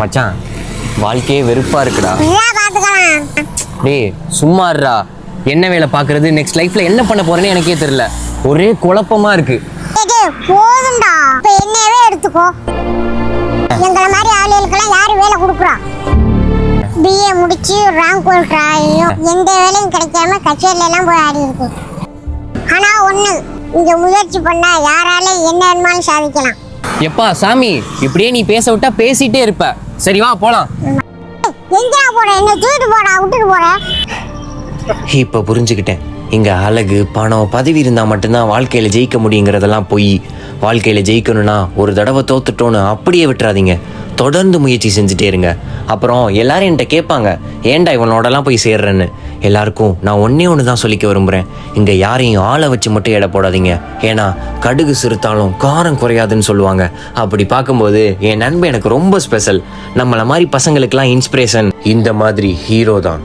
மச்சான் வாழ்க்கையே வெறுப்பா இருக்குடா. டேய் சும்மா இருடா. என்ன வேலை பார்க்கறது நெக்ஸ்ட் லைஃப்ல என்ன பண்ண போறேன்னு எனக்கே தெரியல. ஒரே குழப்பமா இருக்கு. போதும்டா. இப்போ என்னையவே எடுத்துக்கோ. எங்களை மாதிரி ஆளுகளுக்கெல்லாம் யாரு வேலை கொடுக்குறா? பிஏ முடிச்சு ரேங்க் ஆகியும் எந்த வேலையும் கிடைக்காம கச்சேரியில எல்லாம் போய் ஆடி இருக்கு. ஆனா ஒண்ணு இங்க முயற்சி பண்ணா யாரால என்ன வேணுமாலும் சாதிக்கலாம். எப்பா சாமி இப்படியே நீ பேச விட்டா பேசிட்டே இருப்ப. சரி வா போலாம். எங்கடா போற? என்ன தூக்கிட்டு போடா விட்டுட்டு போற? இப்போ புரிஞ்சுக்கிட்டேன். இங்கே அழகு பணம் பதவி இருந்தால் மட்டும்தான் வாழ்க்கையில் ஜெயிக்க முடியுங்கிறதெல்லாம் போய். வாழ்க்கையில் ஜெயிக்கணும்னா ஒரு தடவை தோத்துட்டோன்னு அப்படியே விட்டுறாதீங்க. தொடர்ந்து முயற்சி செஞ்சுட்டே இருங்க. அப்புறம் எல்லாரும் என்கிட்ட கேட்பாங்க ஏன்டா இவனோடலாம் போய் சேர்றேன்னு? எல்லாருக்கும் நான் ஒன்றே ஒன்று தான் சொல்லிக்க விரும்புகிறேன் இங்கே யாரையும் ஆளை வச்சு மட்டும் எடை போடாதீங்க. ஏன்னா கடுகு சிறுத்தாலும் காரம் குறையாதுன்னு சொல்லுவாங்க. அப்படி பார்க்கும்போது என் நண்பன் எனக்கு ரொம்ப ஸ்பெஷல் நம்மளை மாதிரி பசங்களுக்கெல்லாம் இன்ஸ்பிரேஷன் இந்த மாதிரி ஹீரோ தான்.